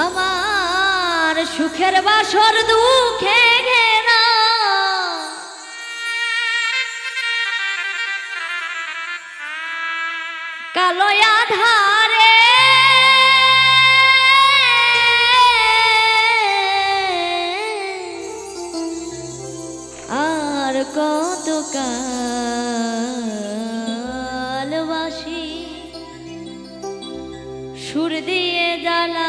আমার সুখের বাসর দুঃখে ঘেরা। আর কত কালবাসী সুর দিয়ে জ্বালাবি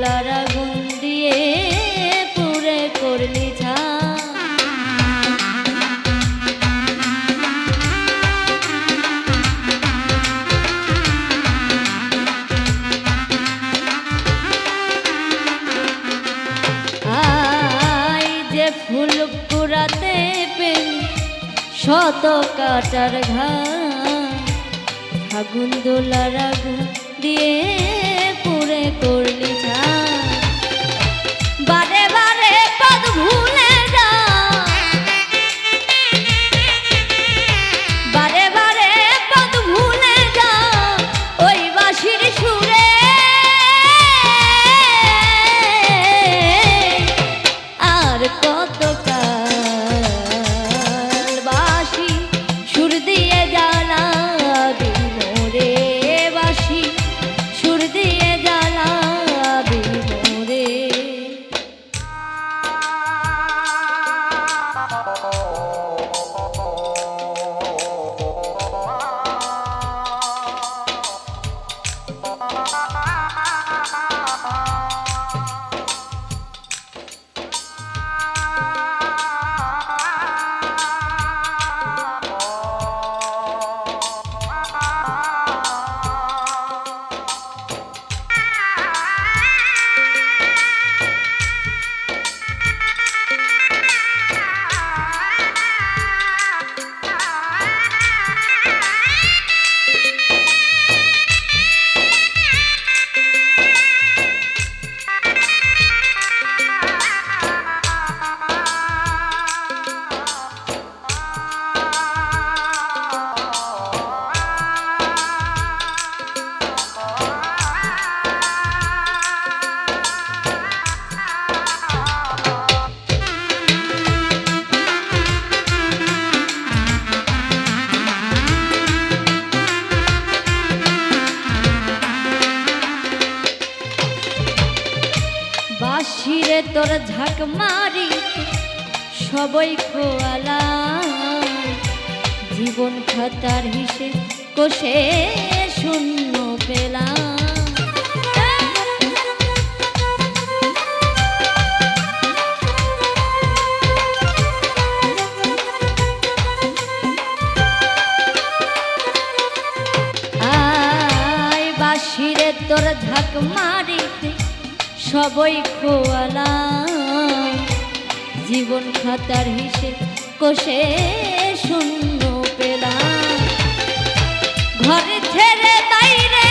ফাগুন দোলার আগুন দিয়ে পুরে যে ফুল কুড়াতে পেলি শত কাটার ঘাম। আগুন দোলার আগুন দিয়ে পুরে করলি যা। বারে বারে পদ ভুলে যা। সবই খোয়ালা। জীবন খাতার হিসে কোষে শূন্য পেলাম। তোর ঝাঁক মারিতে সবই খোয়ালা জীবন খাতার হিসেব কোষে শূন্য পেলাম। ঘরে ছেড়ে বাইরে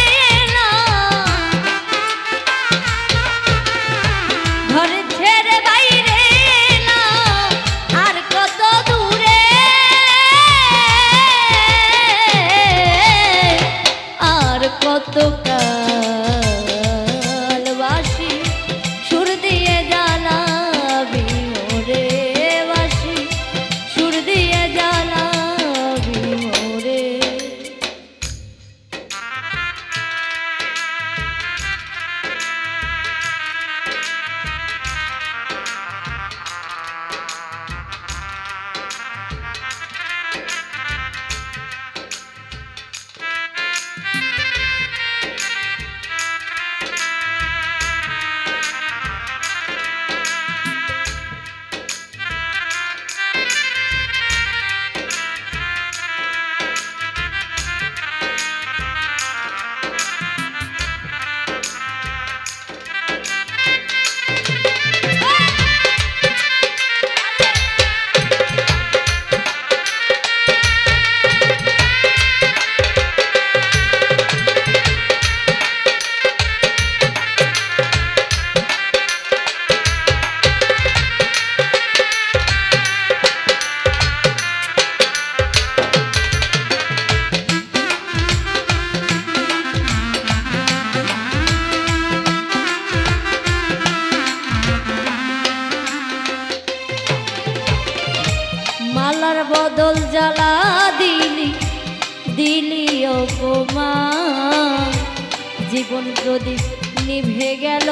জীবন প্রদীপ নিভে গেল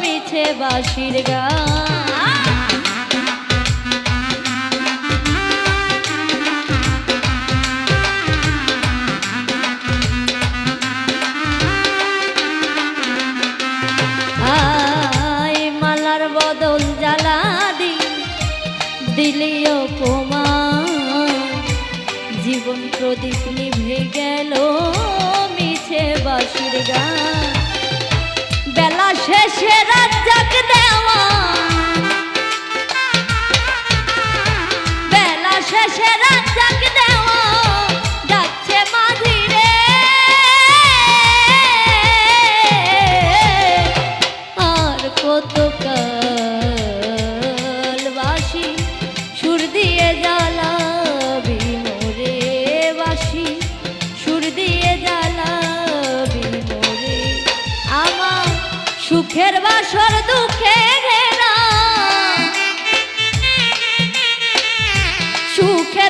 মিছে বাসির গান। জীবন প্রদীপ নিভে গেল বাসির গান। বেলা শেষে রাত দেওয়া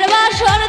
বাসর